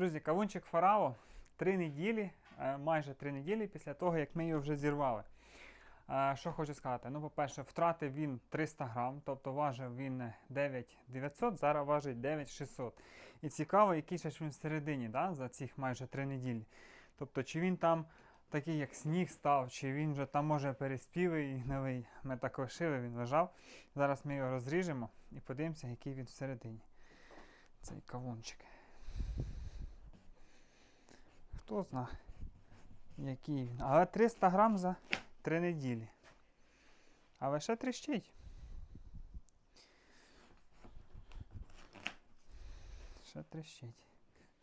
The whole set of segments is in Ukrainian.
Друзі, кавунчик Фарао три неділі, е, майже три неділі після того, як ми його вже зірвали. Е, Що хочу сказати? Ну, по-перше, втратив він 300 грам, тобто важив він 9900, зараз важить 9600. І цікаво, який ще він всередині да, за цих майже три неділі. Тобто, чи він там такий, як сніг став, чи він вже там може переспівий і гнилий. Ми так лишили, він лежав. Зараз ми його розріжемо і подивимося, який він всередині. Цей кавунчик. Хто знає, який він. Але 300 грам за 3 неділі. Але ще тріщить. Ще тріщить.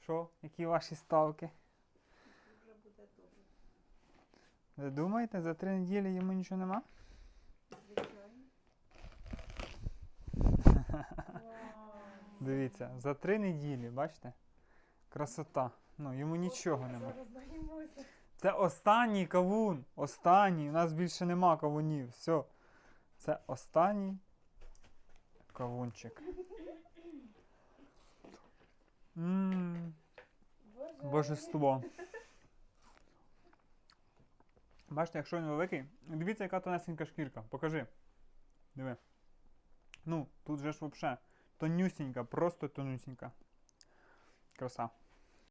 Що, які ваші ставки? Вже буде добре. Ви думаєте, за 3 неділі йому нічого нема? Звичайно. Дивіться, за 3 неділі, бачите? Красота. Ну, йому нічого нема. Це останній кавун. Останній. У нас більше нема кавунів. Все. Це останній кавунчик. Ммм, Боже. божество. Бачите, якщо він великий. Дивіться, яка тонесенька шкірка. Покажи. Диви. Ну, тут же ж взагалі тонюсінька, просто тонюсінька. Краса.